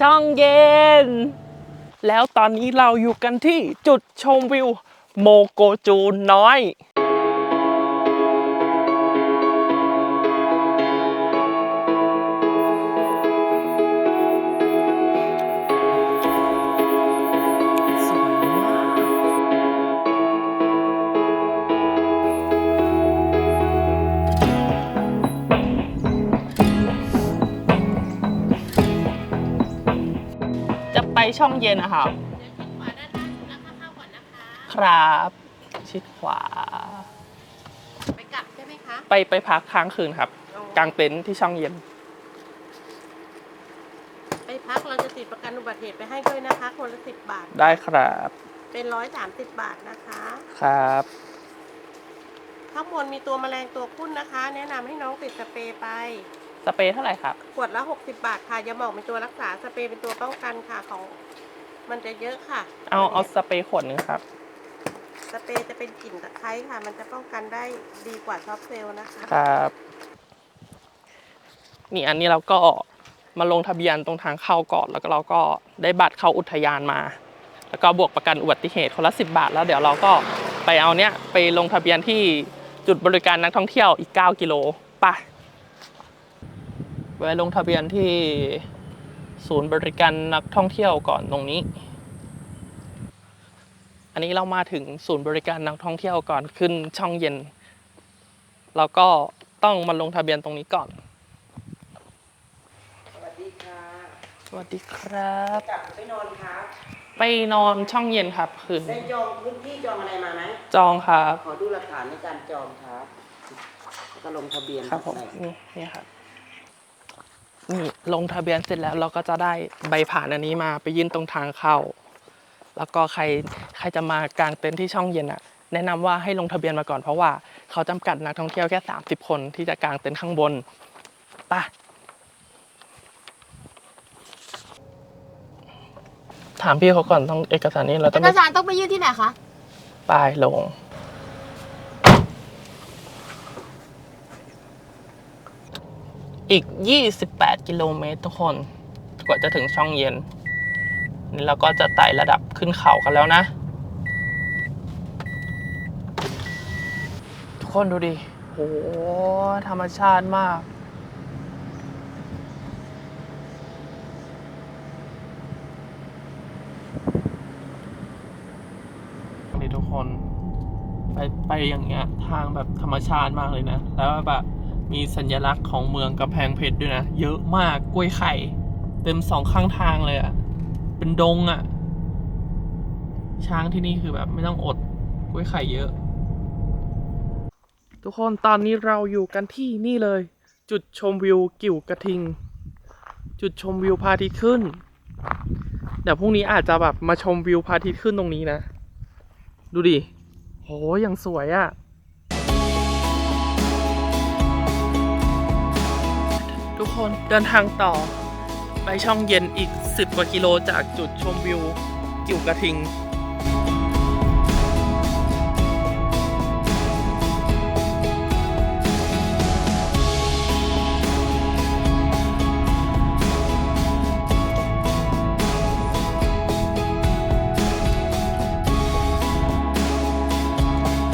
ช่องเย็น แล้วตอนนี้เราอยู่กันที่จุดชมวิวโมโกจูน้อย ช่องเย็นนะครับขวาด้านหน้าแล้วเข้าก่อนนะคะครับ ชิดขวา ไปกลับใช่ไหมคะ ไปไปพักค้างคืนครับ กลางเต็นท์ที่ช่องเย็น ไปพักเราจะติดประกันอุบัติเหตุไปให้ด้วยนะคะ คนละสิบบาท ได้ครับ เป็นร้อยสามสิบบาทนะคะ ครับ ข้างบนมีตัวแมลงตัวพุ่นนะคะ แนะนำให้น้องติดสเปรย์ไป สเปรย์เท่าไหร่ครับ ขวดละหกสิบบาทค่ะยาหมองเป็นตัวรักษาสเปรย์เป็นตัวป้องกันค่ะของ มันจะเยอะค่ะเอาเอาสเปรย์ขวดหนึงครับ สเปรย์จะเป็นกลิ่นตะไคร้ค่ะ มันจะป้องกันได้ดีกว่าซอฟต์เซลล์นะคะครับ นี่อันนี้เราก็มาลงทะเบียนตรงทางเข้าก่อนแล้วก็เราก็ได้บัตรเข้าอุทยานมา แล้วก็บวกประกันอุบัติเหตุคนละสิบาท แล้วเดี๋ยวเราก็ไปเอาเนี้ยไปลงทะเบียนที่จุดบริการนักท่องเที่ยวอีก 9 กิโลไป ไปลงทะเบียนที่ศูนย์บริการนักท่องเที่ยวก่อนตรงนี้ อันนี้เรามาถึงศูนย์บริการนักท่องเที่ยวก่อนขึ้นช่องเย็นเราก็ต้องมาลงทะเบียนตรงนี้ก่อน สวัสดีค่ะสวัสดีครับ กลับไปนอนครับไปนอนช่องเย็นครับคืนได้จองพื้นที่จองอะไรมาไหมจองครับ ขอดูหลักฐานในการจองครับแล้วก็ลงทะเบียนครับผมไหนนี่นี่ครับ นี่ลงทะเบียนเสร็จแล้วเราก็จะได้ใบผ่านอันนี้มาไปยื่นตรงทางเข้า แล้วก็ใครใครจะมากางเต็นท์ที่ช่องเย็นอะแนะนำว่าให้ลงทะเบียนมาก่อนเพราะว่าเขาจำกัดนักท่องเที่ยวแค่ 30 คนที่จะกางเต็นท์ข้างบนไปถามพี่เขาก่อนต้องเอกสารนี้เราต้เอองกไปสารต้องไปยื่นที่ไหนคะป้ายลง อีก 28 กิโลเมตรทุกคน กว่าจะถึงช่องเย็น นี่เราก็จะไต่ระดับขึ้นเขากันแล้วนะ ทุกคนดูดิโหธรรมชาติมากนี่ทุกคน ไปไปอย่างเงี้ย ทางแบบธรรมชาติมากเลยนะ แล้วแบบ มีสัญลักษณ์ของเมืองกำแพงเพชรด้วยนะ เยอะมากกล้วยไข่ เต็มสองข้างทางเลยอะ่ะ เป็นดงอะ่ะ ช้างที่นี่คือแบบไม่ต้องอดกล้วยไข่เยอะ ทุกคนตอนนี้เราอยู่กันที่นี่เลย จุดชมวิวกิ่วกระทิง จุดชมวิวพาทิตย์ขึ้น เดี๋ยวพรุ่งนี้อาจจะแบบมาชมวิวพาทิตย์ขึ้นตรงนี้นะ ดูดิโหยังสวยอะ่ะ ทุกคนเดินทางต่อ ไปช่องเย็นอีก 10 กว่ากิโลจากจุดชมวิว กิ่วกระทิง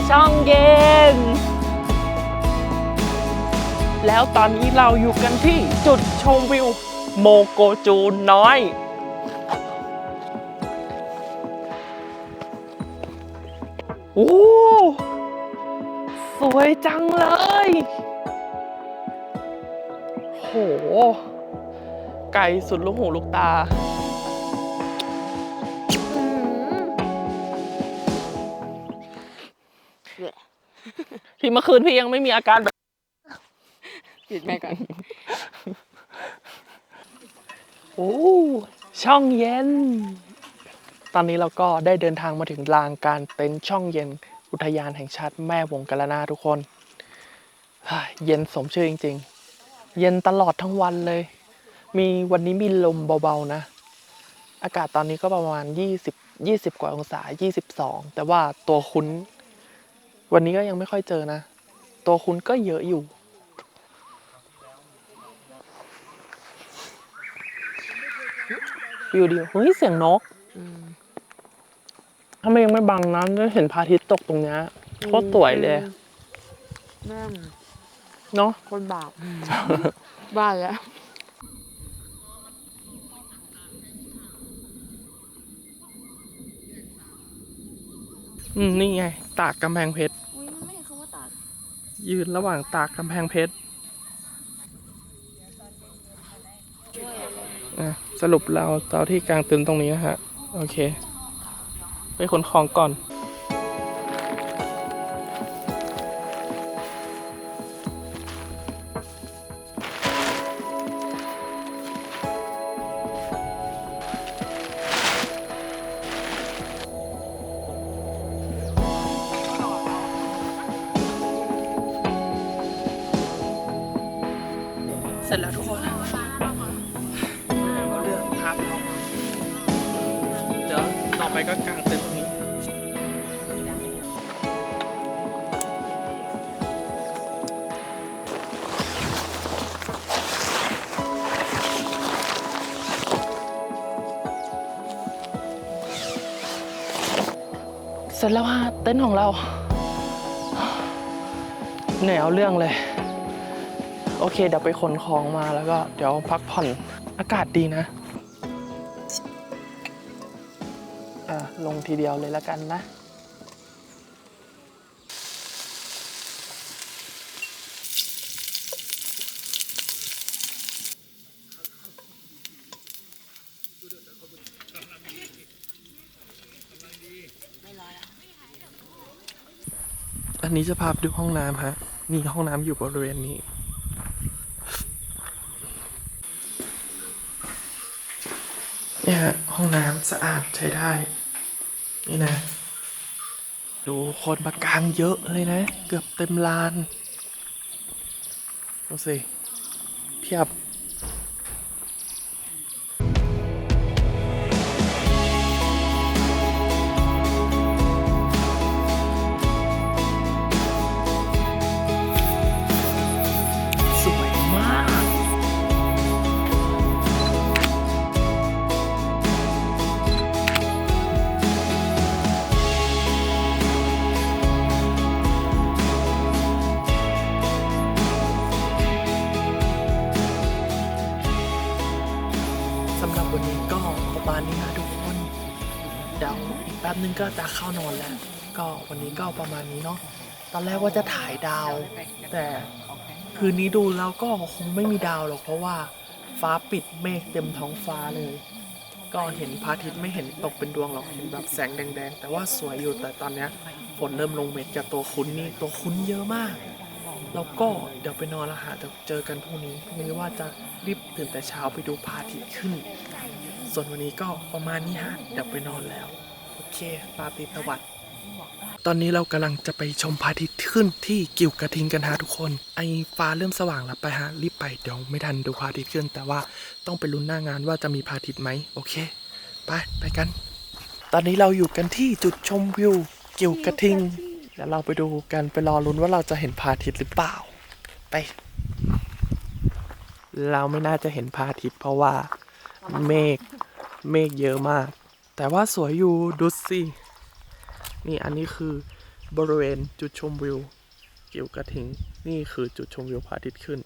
ช่องเย็น แล้วตอนนี้เราอยู่กันที่จุดชมวิวโมโกจูน้อย โอ้สวยจังเลย โห ไกลสุดลูกหูลูกตาพี่เมื่อคืนพี่ยังไม่มีอาการแบบ ปิดแม่ก่อน โอ้ช่องเย็น ตอนนี้เราก็ได้เดินทางมาถึงลานการเต็นท์ช่องเย็นอุทยานแห่งชาติแม่วงกาลนาทุกคนเยเย็นสมชื่อจริง ๆ เย็นตลอดทั้งวันเลย มีวันนี้มีลมเบาๆนะ อากาศตอนนี้ก็ประมาณ 20 20 กว่าองศา 22 แต่ว่าตัวคุ้น วันนี้ก็ยังไม่ค่อยเจอนะ ตัวคุ้นก็เยอะอยู่ วิวดีเฮ้ยเสียงนกถ้ามันยังไม่บังนะจะเห็นพระอาทิตย์ตกตรงเนี้ยโคตรสวยเลยแม่งเนาะคนบาปบ้าแล้วอืมนี่ไง ตากกำแพงเพชรอุ้ยมันไม่เห็นคำว่าตากยืนระหว่างตากกำแพงเพชรอะ สรุปเราเจ้าที่กลางต็นตรงนี้นะฮะ โอเค ไปขนของก่อนเสร็จแล้วทุกคน ก็กางเต็นท์ตรงนี้เสร็จแล้วฮะเต็นท์ของเรา เหนื่อยเอาเรื่องเลย โอเค เดี๋ยวไปขนของมาแล้วก็เดี๋ยวพักผ่อนอากาศดีนะ ลงทีเดียวเลยล้วกันนะ อันนี้จะพาไปดูห้องน้ำฮะ นี่ห้องน้ำอยู่บริเวณนี้เนี่ยฮะห้องน้ำสะอาดใช้ได้ นี่นะ ดูคนมากางเยอะเลยนะ เกือบเต็มลาน ดูสิเพียบ ประมาณนี้นะทุกคนเดี๋ยวอีกแป๊บนึงก็จะเข้านอนแล้ว ก็วันนี้ก็ประมาณนี้เนาะตอนแรกว่าจะถ่ายดาว แต่คืนนี้ดูแล้วก็คงไม่มีดาวหรอกเพราะว่าฟ้าปิดเมฆเต็มท้องฟ้าเลย ก็เห็นพระอาทิตย์ไม่เห็นตกเป็นดวงหรอกเห็นแบบแสงแดงๆ แต่ว่าสวยอยู่แต่ตอนเนี้ยฝนเริ่มลงเม็ดกับตัวคุ้นนี่ตัวคุ้นเยอะมากแล้วก็เดี๋ยวไปนอนล้วฮะเดี๋ยวเจอกันพรุ่งนี้พรุ่งนี้ว่าจะรีบตื่นแต่เช้าไปดูพระอาทิตย์ขึ้น ส่วนวันนี้ก็ประมาณนี้ฮะเดี๋ยวไปนอนแล้ว โอเคปาติตวัสดตอนนี้เรากำลังจะไปชมพระอาทิตย์ขึ้นที่กิวกระทิงกันฮะทุกคน ไอฟ้าเริ่มสว่างแล้วไปฮะรีบไปเดี๋ยวไม่ทันดูพระอาทิตย์ขึ้น แต่ว่าต้องไปลุ้นหน้างานว่าจะมีพระอาทิตย์ไหมโอเค ไปไปกัน ตอนนี้เราอยู่กันที่จุดชมวิวกิวกระทิงเดี๋ยวเราไปดูกันไปรอลุ้นว่าเราจะเห็นพระอาทิตย์หรือเปล่า ไป เราไม่น่าจะเห็นพระอาทิตย์เพราะว่าเมฆ เมฆเยอะมาก แต่ว่าสวยอยู่ดูสินี่อันนี้คือบริเวณจุดชมวิว กิวกระทิง นี่คือจุดชมวิวพระอาทิตย์ขึ้น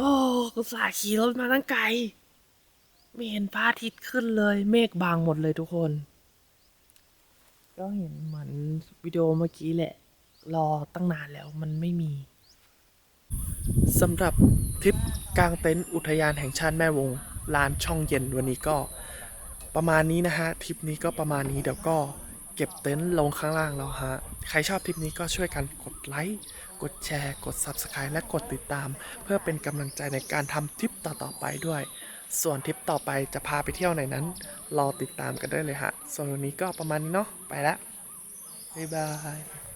อ้กุสาขี่รถมาตั้งไกล ไม่เห็นพระอาทิตย์ขึ้นเลย เมฆบางหมดเลยทุกคน ก็เห็นเหมือนวิดีโอเมื่อกี้แหละ รอตั้งนานแล้วมันไม่มีสำหรับทริปกลางเต็นท์อุทยานแห่งชาติแม่วง ลานช่องเย็นวันนี้ก็ประมาณนี้นะฮะทริปนี้ก็ประมาณนี้เดี๋ยวก็เก็บเต็นท์ลงข้างล่างแล้วฮะ ใครชอบทริปนี้ก็ช่วยกันกดไลค์ กดแชร์ กด Subscribe และกดติดตาม เพื่อเป็นกำลังใจในการทำทริปต่อๆไปด้วย ส่วนทริปต่อไปจะพาไปเที่ยวไหนนั้น รอติดตามกันได้เลยฮะ ส่วนวันนี้ก็ประมาณนี้เนาะไปละบ๊ายบาย